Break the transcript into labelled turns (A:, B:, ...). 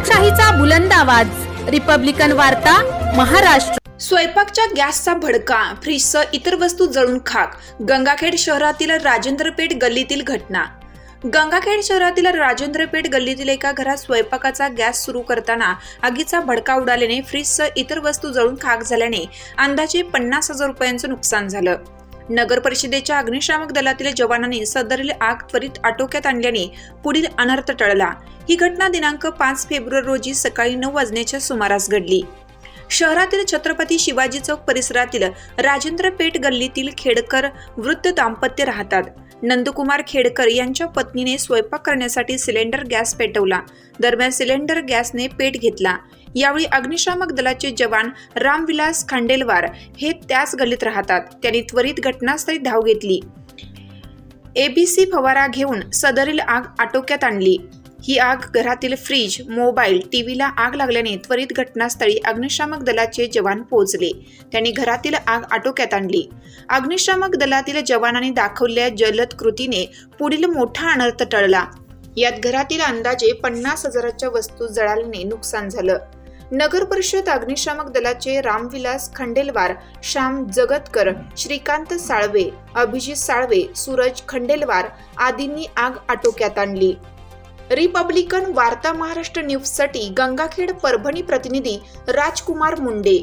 A: लोकशाहीचा बुलंद आवाज. रिपब्लिकन वार्ता महाराष्ट्र.
B: स्वयंपाकच्या गॅसचा भडका फ्रीजसह इतर वस्तू जळून खाक. गंगाखेड शहरातील राजेंद्रपेठ गल्लीतील घटना. गंगाखेड शहरातील राजेंद्रपेठ गल्लीतील एका घरात स्वयंपाकाचा गॅस सुरू करताना आगीचा भडका उडाल्याने फ्रीजसह इतर वस्तू जळून खाक झाल्याने अंदाजे पन्नास हजार रुपयांचं नुकसान झालं. नगर परिषदेच्या अग्निशामक दलातील जवानांनी सदरील आग त्वरित आटोक्यात आणल्याने पुढील अनर्थ टळला. ही घटना दिनांक पाच फेब्रुवारी रोजी सकाळी नऊ वाजण्याच्या सुमारास घडली. शहरातील छत्रपती शिवाजी चौक परिसरातील राजेंद्र पेठ गल्लीतील खेडकर वृद्ध दाम्पत्य राहतात. नंदकुमार खेडकर यांच्या पत्नीने स्वयंपाक करण्यासाठी सिलेंडर गॅस पेटवला. दरम्यान सिलेंडर गॅसने पेट घेतला. यावेळी अग्निशामक दलाचे जवान रामविलास खांडेलवार हे त्याच गल्लीत राहतात. त्यांनी त्वरित घटनास्थळी धाव घेतली. एबीसी फवारा घेऊन सदरील आग आटोक्यात आणली. ही आग घरातील फ्रीज मोबाईल टीव्हीला आग लागल्याने त्वरित घटनास्थळी अग्निशामक दलाचे जवान पोहोचले. त्यांनी घरातील आग आटोक्यात आणली. अग्निशामक दलातील जवानांनी दाखवलेल्या जलद कृतीने पुढील मोठा अनर्थ टळला. यात घरातील अंदाजे पन्नास हजाराच्या वस्तू जळाल्याने नुकसान झालं. नगर परिषद अग्निशामक दलाचे रामविलास खंडेलवार श्याम जगतकर श्रीकांत साळवे अभिजित साळवे सूरज खंडेलवार आदींनी आग आटोक्यात आणली. रिपब्लिकन वार्ता महाराष्ट्र न्यूजसाठी गंगाखेड परभणी प्रतिनिधी राजकुमार मुंडे.